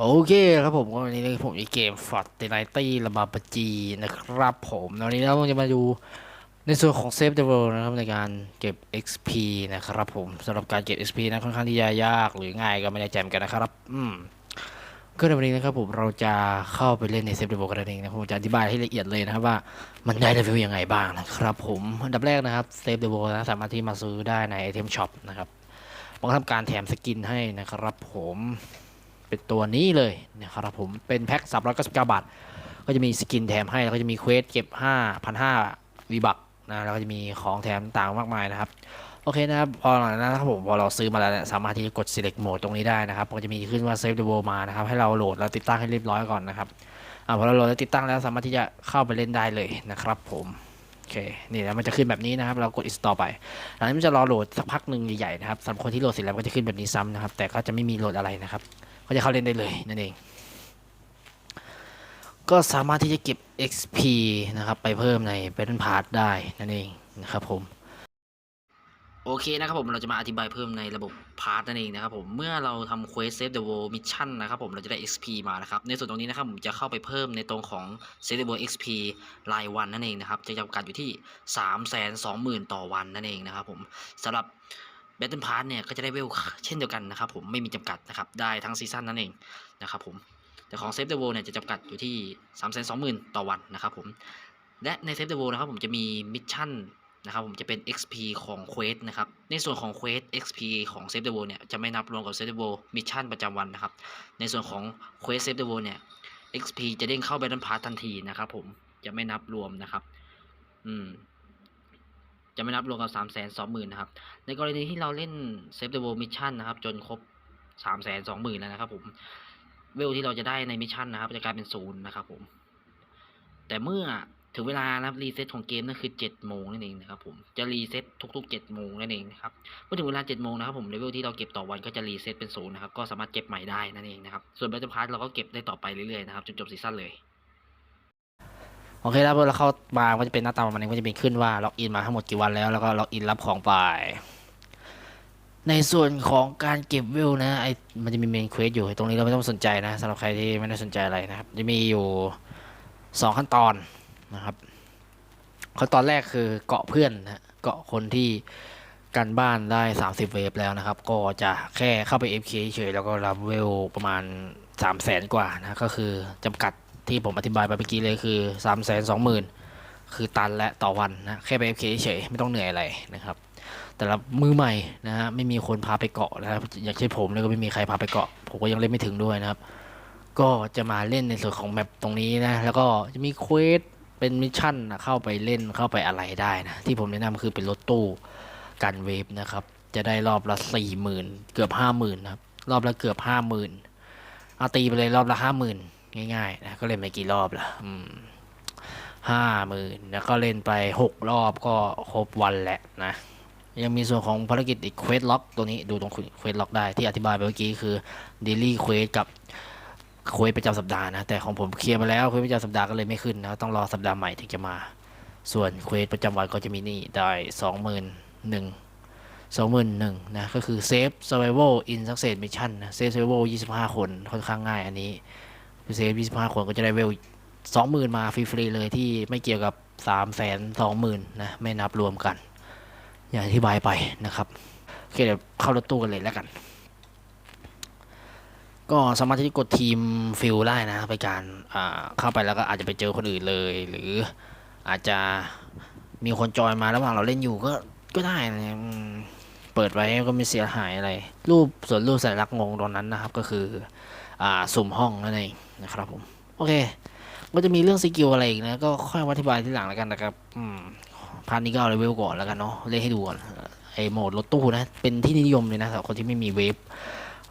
โอเคครับผมวันนี้ผมอีเกมฟอร์ตไนตี้ระบาปจีนะครับผมวันนี้เราจะมาดูในส่วนของเซฟเดเวลนะครับในการเก็บ XP นะครับผมสำหรับการเก็บ XP นะค่อนข้างที่จะยากหรือง่ายก็ไม่แน่ใจมกันนะครับอืมก็ในวันนี้นะครับผมเราจะเข้าไปเล่นในเซฟเดเวลกันเองนะครับผมจะอธิบายให้ละเอียดเลยนะครับว่ามันได้เลเวลยังไงบ้างนะครับผมอันดับแรกนะครับเซฟเดเวลนะสามารถที่มาซื้อได้ในไอเทมช็อปนะครับมันทำการแถมสกินให้นะครับผม เป็นตัวนี้เลยนะครับผมเป็นแพ็ค399 บาท ก็จะมีสกินแถมให้ แล้วก็จะมีเควสเก็บ 5,500วีบักนะแล้วก็จะมีของแถมต่างมากมายนะครับโอเคนะครับพอหลังจากนั้นนะครับผมพอเราซื้อมาแล้วเนี่ยสามารถที่จะกด select mode ตรงนี้ได้นะครับก็จะมีขึ้นว่า save the world มานะครับให้เราโหลดแล้วติดตั้งให้เรียบร้อยก่อนนะครับอ่าพอเราโหลดแล้วติดตั้งแล้วสามารถที่จะเข้าไปเล่นได้เลยนะครับผมโอเคนี่แล้วมันจะขึ้นแบบนี้นะครับ เรากด install ไปหลังจากนี้มันจะรอโหลดสักพักหนึ่งใหญ่ๆนะครับสำหรับคนที่โหลดเสร็จแล้วก็จะขึ้นแบบนี้ซ้ำนะครับแต่ก็จะไม่มีโหลดอะไรนะครับ ก็จะเข้าเล่นได้เลยนั่นเอง ก็สามารถที่จะเก็บ XP นะครับ ไปเพิ่มใน Battle Pass ได้นั่นเองนะครับผมโอเคนะครับผมเราจะมาอธิบายเพิ่มในระบบพาร์ทนั่นเองนะครับผมเมื่อเราทำ Quest Save the World Mission นะครับผมเราจะได้ XP มานะครับในส่วนตรงนี้นะครับผมจะเข้าไปเพิ่มในตรงของ Save the World XP รายวันนั่นเองนะครับจะจำกัดอยู่ที่ 3 2 0 0 0 0 ต่อวันนั่นเองนะครับผมสำหรับ Battle Pass เนี่ยก็จะได้เวลเช่นเดียวกันนะครับผมไม่มีจำกัดนะครับได้ทั้งซีซั่นนั่นเองนะครับผมแต่ของ Save the World เนี่ยจะจำกัดอยู่ที่3 2 0 0 0 0ต่อวันนะครับผมและใน Save the World นะครับผมจะมีมิชชั่นนะครับผมจะเป็น XP ของ Quest นะครับในส่วนของ Quest XP ของ Save the World เนี่ยจะไม่นับรวมกับ Save the World Mission ประจำวันนะครับในส่วนของ Quest Save the World เนี่ย XP จะเด้งเข้า Battle Pass ทันทีนะครับผมจะไม่นับรวมนะครับ อืม จะไม่นับรวมกับ3 2 0 0 0 0นะครับ ในกรณีที่เราเล่น Save the World Mission นะครับ จนครบ 3 2 0 0 0 0แล้วนะครับผม เวลที่เราจะได้ในมิชชั่นนะครับ จะกลายเป็นศูนย์นะครับผม แต่เมื่อถึงเวลานะครับรีเซ็ตของเกมนั่นคือ7โมงนั่นเองนะครับผมจะรีเซ็ตทุก ๆ7โมงนั่นเองนะครับเมื่อถึงเวลา7โมงนะครับผมเลเวลที่เราเก็บต่อวันก็จะรีเซ็ตเป็นศูนย์นะครับก็สามารถเก็บใหม่ได้นั่นเองนะครับส่วน Battle Pass เราก็เก็บได้ต่อไปเรื่อยๆนะครับจนจบซีซั่นเลย โอเคแล้วพอเราเข้ามาก็จะเป็นหน้าตาประมาณนี้ก็จะเป็นขึ้นว่าล็อกอินมาทั้งหมดกี่วันแล้วแล้วก็ล็อกอินรับของไป ในส่วนของการเก็บเวลนะไอมันจะมีเมนเควสอยู่ตรงนี้เราไม่ต้องสนใจนะสำหรับใครที่ไม่ได้สนใจอะไรนะครับ จะมีอยู่สองขั้นตอนนะครับขั้นตอนแรกคือเกาะเพื่อนนะเกาะคนที่กันบ้านได้ 30 เวฟแล้วนะครับ ก็จะแค่เข้าไป FK เฉยแล้วก็รับเวลประมาณ 3 0 0แสนกว่านะก็คือจำกัด ที่ผมอธิบายไปเมื่อกี้เลยคือ 3 2 0 0 0 0 คือตันและต่อวันนะแค่ไป FK เฉยไม่ต้องเหนื่อยอะไรนะครับแต่ละมือใหม่นะฮะไม่มีคนพาไปเกาะนะครับอย่างเช่นผมเลยก็ไม่มีใครพาไปเกาะ ผมก็ยังเล่นไม่ถึงด้วยนะครับ ก็จะมาเล่นในส่วนของแมปตรงนี้นะแล้วก็จะมีเควสเป็นมิชชั่นนะเข้าไปเล่นเข้าไปอะไรได้นะที่ผมแนะนำคือเป็นรถตู้กันเวฟนะครับ จะได้รอบละสี่หมื่นเกือบห้าหมื่นนะครับรอบละเกือบห้าหมื่นเอาตีไปเลยรอบละห้าหมื่น ง่ายๆนะก็เล่นไปกี่รอบละห้าหมื่นแล้วก็เล่นไปหกรอบก็ครบวันแหละนะ ยังมีส่วนของภารกิจอีกเควสล็อกตัวนี้ดูตรงเควสล็อกได้ที่อธิบายไปเมื่อกี้คือเดลี่เควสกับเควสประจำสัปดาห์นะ แต่ของผมเคลียร์มาแล้วเควสประจำสัปดาห์ก็เลยไม่ขึ้นนะ ต้องรอสัปดาห์ใหม่ถึงจะมา ส่วนเควสประจำวันก็จะมีนี่ได้สองหมื่นหนึ่งสองหมื่นหนึ่งนะก็คือเซฟ survival in success mission นะเซฟ survival ยี่สิบห้าคนค่อนข้างง่ายอันนี้ เซฟยี่สิบห้าคนก็จะได้เวลสองหมื่นมาฟรีๆเลยที่ไม่เกี่ยวกับสามแสนสองหมื่นนะ ไม่นับรวมกัน อย่างอธิบายไปนะครับ โอเคเดี๋ยวเข้ารถตู้กันเลยแล้วกัน ก็สามารถที่จะกดทีมฟิลได้นะ ไปการเข้าไปแล้วก็อาจจะไปเจอคนอื่นเลย หรืออาจจะมีคนจอยมาระหว่างเราเล่นอยู่ก็ก็ได้นะเปิดไว้ก็ไม่เสียหายอะไร รูปส่วนรูปสัญลักษณ์งงตรงนั้นนะครับ ก็คือ อ่าสุ่มห้องนั่นเอง นะครับผม โอเค ก็จะมีเรื่องสกิลอะไรอีกนะ ก็ค่อยอธิบายทีหลังแล้วกันนะครับ อืมพาร์ทนี้ก็เอาเลเวลก่อนแล้วกันเนาะ เล่นให้ดูก่อน ไอโหมดรถตู้นะ เป็นที่นิยมเลยนะสำหรับคนที่ไม่มีเวฟ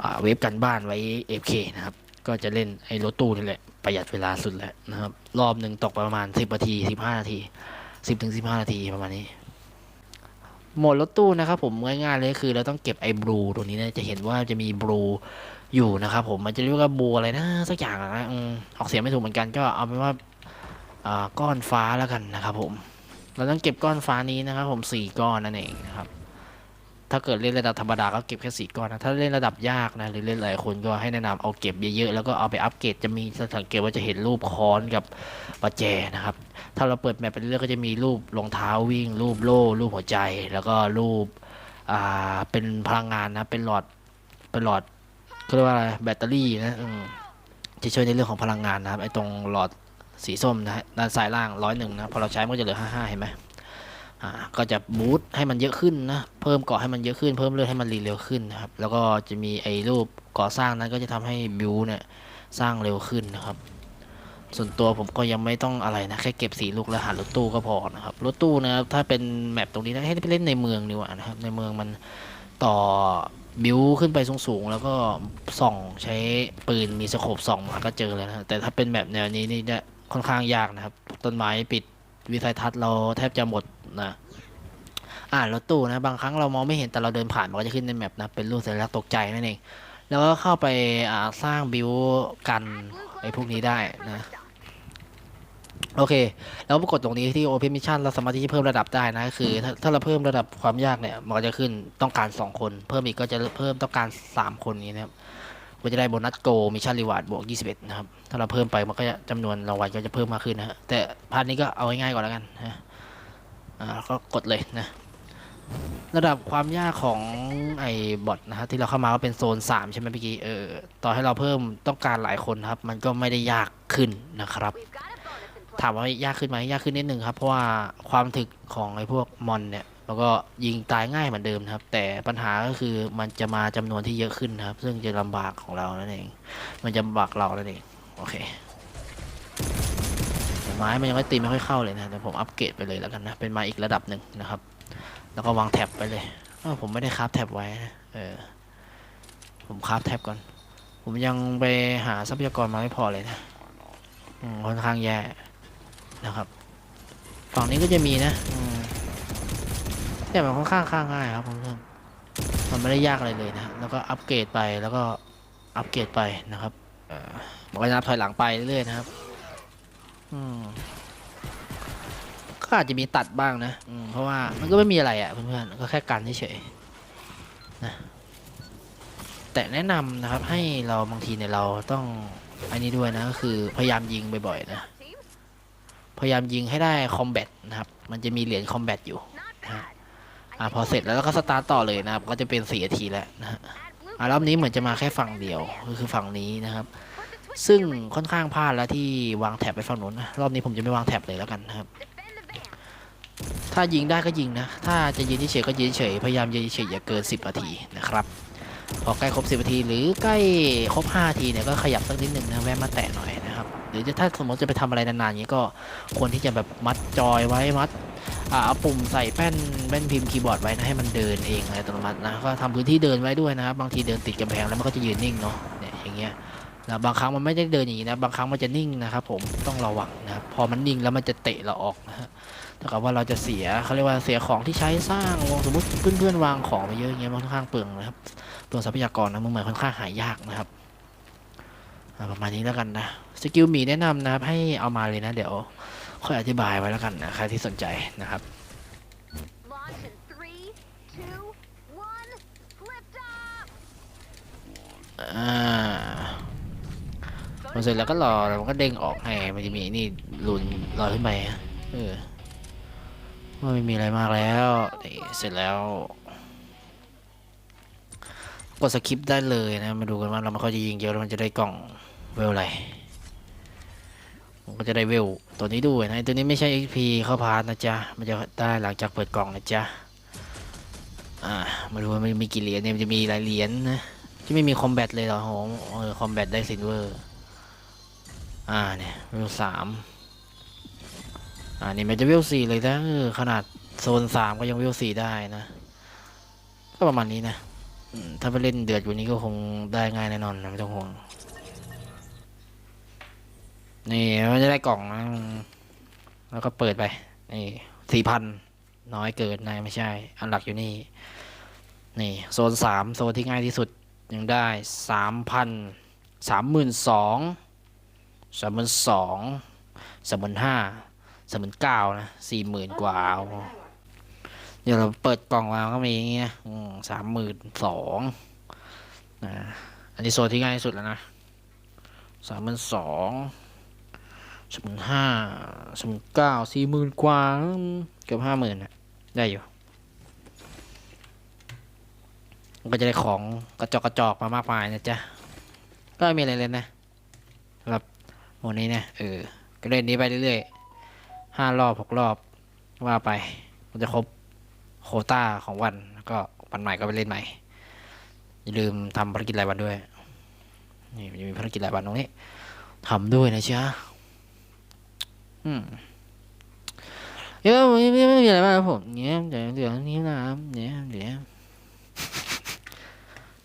อ่าเวฟกันบ้านไว้ FK นะครับ ก็จะเล่นไอ้รถตู้นี่แหละ ประหยัดเวลาสุดแหละนะครับ รอบหนึ่งตกประมาณ 10นาที 15 นาที 10ถึง15 นาทีประมาณนี้ โหมดรถตู้นะครับผมง่ายๆเลยคือเราต้องเก็บไอ้บลูตัวนี้นะจะเห็นว่าจะมีบลูอยู่นะครับผมมันจะเรียกว่าบลูอะไรนะสักอย่างนะอออกเสียงไม่ถูกเหมือนกันก็เอาเป็นว่าอ่าก้อนฟ้าแล้วกันนะครับผมเราต้องเก็บก้อนฟ้านี้นะครับผมสี่ก้อนนั่นเองนะครับถ้าเกิดเล่นระดับธรรมดาก็เก็บแค่สี่ก้อนนะถ้าเล่นระดับยากนะหรือเล่นหลายคนก็ให้แนะนำเอาเก็บเยอะๆแล้วก็เอาไปอัปเกรดจะมีสังเกตว่าจะเห็นรูปค้อนกับประแจนะครับ ถ้าเราเปิดแมปไปเรื่อยก็จะมีรูปรองเท้าวิ่ง รูปโล่ รูปหัวใจ แล้วก็รูป อ่า เป็นพลังงานนะ เป็นหลอด เป็นหลอดเขาเรียกว่าอะไร แบตเตอรี่นะจะช่วยในเรื่องของพลังงานนะครับ ไอ้ตรงหลอดสีส้มนะฮะด้านซ้ายล่างร้อยหนึ่งนะ พอเราใช้มันก็จะเหลือห้าห้าเห็นไหมอ่า ก็จะบูตให้มันเยอะขึ้นนะ เพิ่มเกาะให้มันเยอะขึ้น เพิ่มเลือดให้มันรีเร็วขึ้นนะครับ แล้วก็จะมีไอ้รูปก่อสร้างนั้นก็จะทำให้บิวเนี่ยสร้างเร็วขึ้นนะครับ ส่วนตัวผมก็ยังไม่ต้องอะไรนะ แค่เก็บสีลูกแล้วหารถตู้ก็พอนะครับ รถตู้นะครับ ถ้าเป็นแมปตรงนี้นะให้ไปเล่นในเมืองดีกว่านะครับ ในเมืองมันต่อบิวขึ้นไปสูงๆ แล้วก็ส่องใช้ปืนมีสโคปส่องมาก็เจอเลยนะแต่ถ้าเป็นแบบแนวนี้นี่จะค่อนข้างยากนะครับ ต้นไม้ปิดวิสัยทัศน์เราแทบจะหมดนะอ่ารถตู้นะบางครั้งเรามองไม่เห็นแต่เราเดินผ่านมันก็จะขึ้นในแมปนะเป็นรูปสัญลักษณ์ตกใจนั่นเองแล้วก็เข้าไปสร้างบิวกันไอ้พวกนี้ได้นะ โอเค แล้วปรากฏตรงนี้ที่ Open Mission เราสามารถที่จะเพิ่มระดับได้นะก็คือถ้าถ้าเราเพิ่มระดับความยากเนี่ย มันก็จะขึ้นต้องการ 2 คน เพิ่มอีกก็จะเพิ่มต้องการ 3 คนนี้นะครับก็จะได้โบนัสโกมิชชั่นรีวาร์ดบวก 21 นะครับ ถ้าเราเพิ่มไปมันก็จะจำนวนรางวัลก็จะเพิ่มมากขึ้นนะฮะ แต่พาร์ทนี้ก็เอาง่ายๆก่อนแล้วกันนะอ่าก็กดเลยนะ ระดับความยากของไอ้บอทนะฮะที่เราเข้ามาก็เป็นโซน 3 ใช่ไหมเมื่อกี้ เออ ต่อให้เราเพิ่มต้องการหลายคนครับ มันก็ไม่ได้ยากขึ้นนะครับ ถามว่ายากขึ้นไหมยากขึ้นนิดนึงครับ เพราะว่าความถึกของไอ้พวกมอนเนี่ยแล้วก็ยิงตายง่ายเหมือนเดิมครับ แต่ปัญหาก็คือมันจะมาจำนวนที่เยอะขึ้นครับ ซึ่งจะลำบากของเรานั่นเอง มันจะลำบากเรานั่นเองโอเคไม้มันยังไม่ตีไม่ค่อยเข้าเลยนะแต่ผมอัปเกรดไปเลยแล้วกันนะเป็นไม้อีกระดับหนึ่งนะครับ แล้วก็วางแท็บไปเลยอ้าวผมไม่ได้คราฟแท็บไว้นะเออผมคราฟแท็บก่อน ผมยังไปหาทรัพยากรมาไม่พอเลยนะค่อนข้างแย่ นะครับ ฝั่งนี้ก็จะมีนะอืมแต่มันค่อนข้างข้างง่ายครับเพื่อนๆมันไม่ได้ยากอะไรเลยนะแล้วก็อัปเกรดไปแล้วก็อัปเกรดไปนะครับเอ่อมันก็จะนับถอยหลังไปเรื่อยๆนะครับ อืมก็อาจจะมีตัดบ้างนะอืมเพราะว่ามันก็ไม่มีอะไรอะ่ะเพื่อนๆก็แค่กันเฉยๆนะแต่แนะนำนะครับให้เราบางทีเนี่ยเราต้องอันนี้ด้วยนะก็คือพยายามยิงบ่อยๆนะ พยายามยิงให้ได้คอมแบทนะครับ มันจะมีเหรียญคอมแบทอยู่นะฮะอ่าพอเสร็จแล้วก็สตาร์ตต่อเลยนะครับ ก็จะเป็นสี่นาทีแล้วนะฮะอ่ารอบนี้เหมือนจะมาแค่ฝั่งเดียวก็คือฝั่งนี้นะครับ ซึ่งค่อนข้างพลาดแล้วที่วางแท็บไปฝั่งนู้นนะรอบนี้ผมจะไม่วางแท็บเลยแล้วกันนะครับ ถ้ายิงได้ก็ยิงนะ ถ้าจะยืนเฉยก็ยืนเฉยพยายามยืนเฉยอย่าเกิน 10นาทีนะครับพอใกล้ครบ 10นาทีหรือใกล้ครบ5นาทีเนี่ยก็ขยับสักนิดหนึ่งนะแวะมาแตะหน่อยนะ หรือจะถ้าสมมติจะไปทำอะไรนานๆอย่างนี้ก็ควรที่จะแบบมัดจอยไว้มัดเอาปุ่มใส่แป้นแป้นพิมพ์คีย์บอร์ดไว้นะให้มันเดินเองอะไรอัตโนมัตินะก็ทำพื้นที่เดินไว้ด้วยนะครับบางทีเดินติดกำแพงแล้วมันก็จะยืนนิ่งเนาะเนี่ยอย่างเงี้ยแล้วบางครั้งมันไม่ได้เดินอย่างนี้นะบางครั้งมันจะนิ่งนะครับผมต้องระวังนะครับพอมันนิ่งแล้วมันจะเตะเราออกนะฮะถ้ากับว่าเราจะเสียเขาเรียกว่าเสียของที่ใช้สร้างวงสมมติเพื่อนๆวางของไปเยอะอย่างเงี้ยมันค่อนข้างเปลืองนะครับเปลืองทรัพยากรนะมันเหมือนค่อนข้างหายากนะครับประมาณนี้แล้วกันนะ สกิลหมีแนะนำนะครับ ให้เอามาเลยนะ เดี๋ยวค่อยอธิบายไว้แล้วกันนะใครที่สนใจนะครับ Launch in three, two, one, lift off! อ่าพอเสร็จแล้วก็รอแล้วมันก็เด้งออกให้มันจะมีนี่ลุนลอยขึ้นไปอะเออไม่มีอะไรมากแล้วนี่เสร็จแล้วกดสคริปต์ได้เลยนะ มาดูกันว่าเราไม่ค่อยจะยิงเยอะแล้วมันจะได้กล่องเวลอะไรมัน ก็จะได้เวลตัวนี้ด้วยนะตัวนี้ไม่ใช่ XP เข้าพาร์ทนะจ๊ะ มันจะได้หลังจากเปิดกล่องนะจ๊ะ อ่า มาดูว่ามันมีกี่เหรียญเนี่ยมันจะมีหลายเหรียญนะ ที่ไม่มีคอมแบทเลยเหรอโหเออคอมแบทได้ซิลเวอร์ อ่าเนี่ยเวลสามอ่านี่มันจะเวลสี่เลยนะขนาดโซนสามก็ยังเวลสี่ได้นะ ก็ประมาณนี้นะถ้าไปเล่นเดือดอยู่นี้ก็คงได้ง่ายแน่นอนนะไม่ต้องห่วง นี่มันจะได้กล่องนะแล้วก็เปิดไป นี่สี่พันน้อยเกินนายไม่ใช่ อันหลักอยู่นี่ นี่ โซนสามโซนที่ง่ายที่สุดยังได้สามพันสามหมื่นสองสามหมื่นสองสามหมื่นห้าสามหมื่นเก้านะสี่หมื่นกว่าเอาดี๋ยวเราเปิดกล่องมาก็มีอย่างเงี้ยสามหมื่นสองนะอันนี้โซนที่ง่ายที่สุดแล้วนะสามหมื่นสอง สามหมื่นห้าสามหมื่นเก้าสี่หมื่นกว่าเกือบห้าหมื่นอะได้อยู่ก็จะได้ของกระจอกกระจอกมามากมายนะจ๊ะ ก็ไม่มีอะไรเลยนะสำหรับโมนี้เนี่ยเออ ก็เล่นนี้ไปเรื่อยๆห้ารอบหกรอบว่าไป มันจะครบโคต้าของวันแล้วก็วันใหม่ก็ไปเล่นใหม่ อย่าลืมทำภารกิจรายวันด้วย นี่มันจะมีภารกิจรายวันตรงนี้ทำด้วยนะจ๊ะ อืมเยอะไม่ไม่มีอะไรมากครับผมเนี้ยเดี๋ยวเดี๋ยวนี้นะเนี้ยเดี๋ยว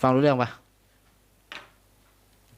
ฟังรู้เรื่องปะ